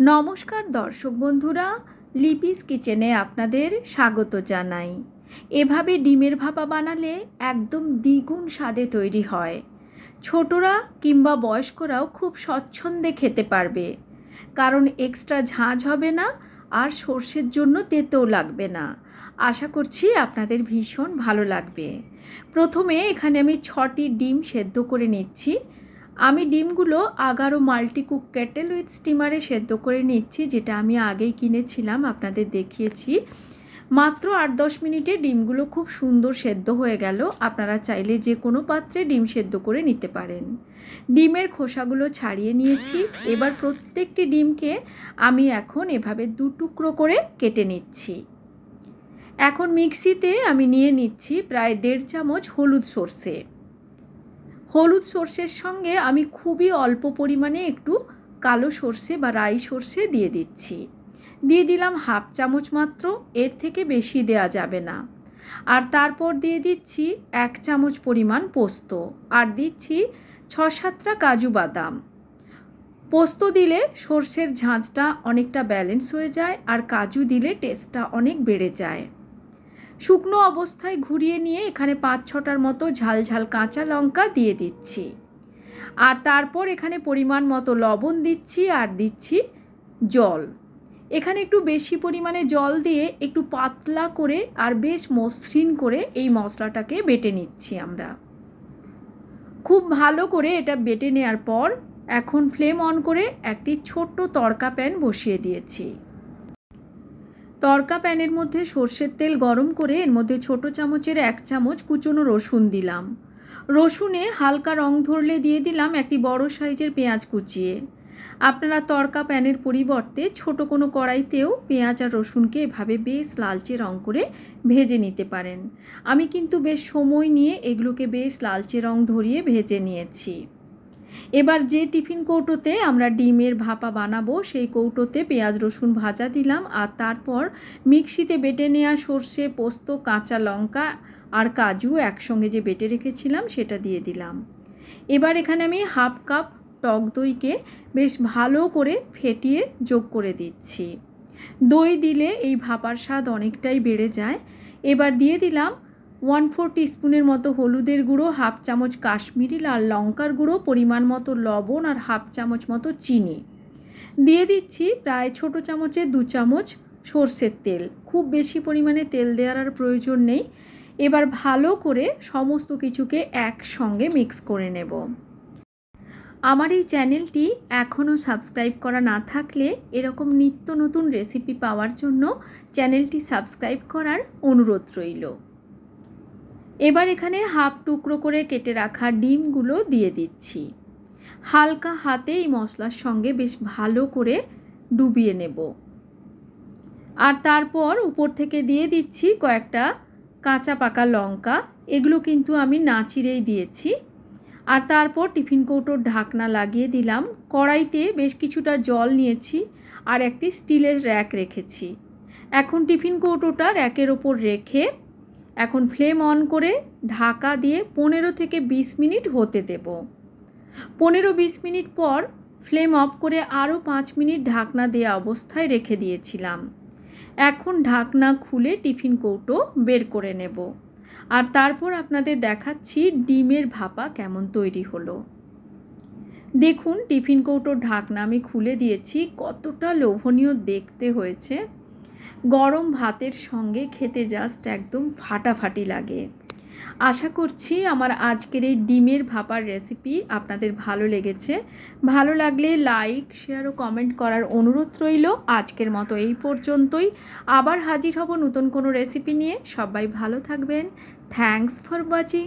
নমস্কার দর্শক বন্ধুরা, লিপিস কিচেনে আপনাদের স্বাগত জানাই। এভাবে ডিমের ভাপা বানালে একদম দ্বিগুণ স্বাদে তৈরি হয়। ছোটরা কিংবা বয়স্করাও খুব স্বচ্ছন্দে খেতে পারবে। কারণ এক্সট্রা ঝাঁঝ হবে না, আর সর্ষের জন্য তেতেও লাগবে না। আশা করছি আপনাদের ভীষণ ভালো লাগবে। প্রথমে এখানে আমি ছটি ডিম সেদ্ধ করে নিচ্ছি। আমি ডিমগুলো Agaro multi cook kettle with স্টিমারে সেদ্ধ করে নিচ্ছি, যেটা আমি আগেই কিনেছিলাম, আপনাদের দেখিয়েছি। মাত্র আট দশ মিনিটে ডিমগুলো খুব সুন্দর সেদ্ধ হয়ে গেল। আপনারা চাইলে যে কোনো পাত্রে ডিম সেদ্ধ করে নিতে পারেন। ডিমের খোসাগুলো ছাড়িয়ে নিয়েছি। এবার প্রত্যেকটি ডিমকে আমি এখন এভাবে দু টুকরো করে কেটে নিচ্ছি। এখন মিক্সিতে আমি নিয়ে নিচ্ছি প্রায় দেড় চামচ হলুদ সর্ষে। হলুদ সর্ষের সঙ্গে আমি খুবই অল্প পরিমাণে একটু কালো সর্ষে বা রাই সর্ষে দিয়ে দিচ্ছি। দিয়ে দিলাম হাফ চামচ মাত্র, এর থেকে বেশি দেয়া যাবে না। আর তারপর দিয়ে দিচ্ছি এক চামচ পরিমাণ পোস্ত আর দিচ্ছি ছ সাতটা কাজু বাদাম। পোস্ত দিলে সর্ষের ঝাঁঝটা অনেকটা ব্যালেন্স হয়ে যায় আর কাজু দিলে টেস্টটা অনেক বেড়ে যায়। শুকনো অবস্থায় ঘুরিয়ে নিয়ে এখানে পাঁচ ছটার মতো ঝাল ঝাল কাঁচা লঙ্কা দিয়ে দিচ্ছি। আর তারপর এখানে পরিমাণ মতো লবণ দিচ্ছি আর দিচ্ছি জল। এখানে একটু বেশি পরিমাণে জল দিয়ে একটু পাতলা করে আর বেশ মসৃণ করে এই মশলাটাকে বেটে নিচ্ছি আমরা। খুব ভালো করে এটা বেটে নেওয়ার পর এখন ফ্লেম অন করে একটি ছোট্ট তড়কা প্যান বসিয়ে দিয়েছি। তড়কা প্যানের মধ্যে সর্ষের তেল গরম করে এর মধ্যে ছোট চামচের এক চামচ কুচনো রসুন দিলাম। রসুনে হালকা রং ধরলে দিয়ে দিলাম একটি বড় সাইজের পেঁয়াজ কুচিয়ে। আপনারা তড়কা প্যানের পরিবর্তে ছোট কোনো কড়াইতেও পেঁয়াজ আর রসুনকে এভাবে বেশ লালচে রং করে ভেজে নিতে পারেন। আমি কিন্তু বেশ সময় নিয়ে এগুলোকে বেশ লালচে রং ধরিয়ে ভেজে নিয়েছি। এবার যে টিফিন কৌটোতে আমরা ডিমের ভাপা বানাবো, সেই কৌটোতে পেঁয়াজ, রসুন ভাজা দিলাম আর তারপর মিক্সিতে বেটে নেওয়া সর্ষে, পোস্ত, কাঁচা লঙ্কা আর কাজু একসঙ্গে যে বেটে রেখেছিলাম সেটা দিয়ে দিলাম। এবার এখানে আমি হাফ কাপ টক দইকে বেশ ভালো করে ফেটিয়ে যোগ করে দিচ্ছি। দই দিলে এই ভাপার স্বাদ অনেকটাই বেড়ে যায়। এবার দিয়ে দিলাম ওয়ান ফোর টিস্পুনের মতো হলুদের গুঁড়ো, হাফ চামচ কাশ্মীরি লাল লঙ্কার গুঁড়ো, পরিমাণ মতো লবণ আর হাফ চামচ মতো চিনি। দিয়ে দিচ্ছি প্রায় ছোট চামচে দু চামচ সর্ষের তেল। খুব বেশি পরিমাণে তেল দেওয়ার আর প্রয়োজন নেই। এবার ভালো করে সমস্ত কিছুকে একসঙ্গে মিক্স করে নেব। আমার এই চ্যানেলটি এখনও সাবস্ক্রাইব করা না থাকলে এরকম নিত্য নতুন রেসিপি পাওয়ার জন্য চ্যানেলটি সাবস্ক্রাইব করার অনুরোধ রইল। এবার এখানে হাফ টুকরো করে কেটে রাখা ডিমগুলো দিয়ে দিচ্ছি। হালকা হাতে এই মশলার সঙ্গে বেশ ভালো করে ডুবিয়ে নেব। আর তারপর উপর থেকে দিয়ে দিচ্ছি কয়েকটা কাঁচা পাকা লঙ্কা। এগুলো কিন্তু আমি না চিরেই দিয়েছি। আর তারপর টিফিন কৌটোর ঢাকনা লাগিয়ে দিলাম। কড়াইতে বেশ কিছুটা জল নিয়েছি আর একটি স্টিলের র্যাক রেখেছি। এখন টিফিন কৌটোটা র্যাকের ওপর রেখে এখন ফ্লেম অন করে ঢাকা দিয়ে পনেরো থেকে বিশ মিনিট হতে দেব। পনেরো বিশ মিনিট পর ফ্লেম অফ করে আরও পাঁচ মিনিট ঢাকনা দেওয়া অবস্থায় রেখে দিয়েছিলাম। এখন ঢাকনা খুলে টিফিন কৌটো বের করে নেব। আর তারপর আপনাদের দেখাচ্ছি ডিমের ভাপা কেমন তৈরি হলো। দেখুন, টিফিন কৌটোর ঢাকনা আমি খুলে দিয়েছি, কতটা লোভনীয় দেখতে হয়েছে। গরম ভাতের সঙ্গে খেতে জাস্ট একদম ফাটাফাটি লাগে। আশা করছি আমার আজকের এই ডিমের ভাপার রেসিপি আপনাদের ভালো লেগেছে। ভালো লাগলে লাইক শেয়ার ও কমেন্ট করার অনুরোধ রইল। আজকের মতো এই পর্যন্তই। আবার হাজির হব নতুন কোনো রেসিপি নিয়ে। সবাই ভালো থাকবেন। Thanks for watching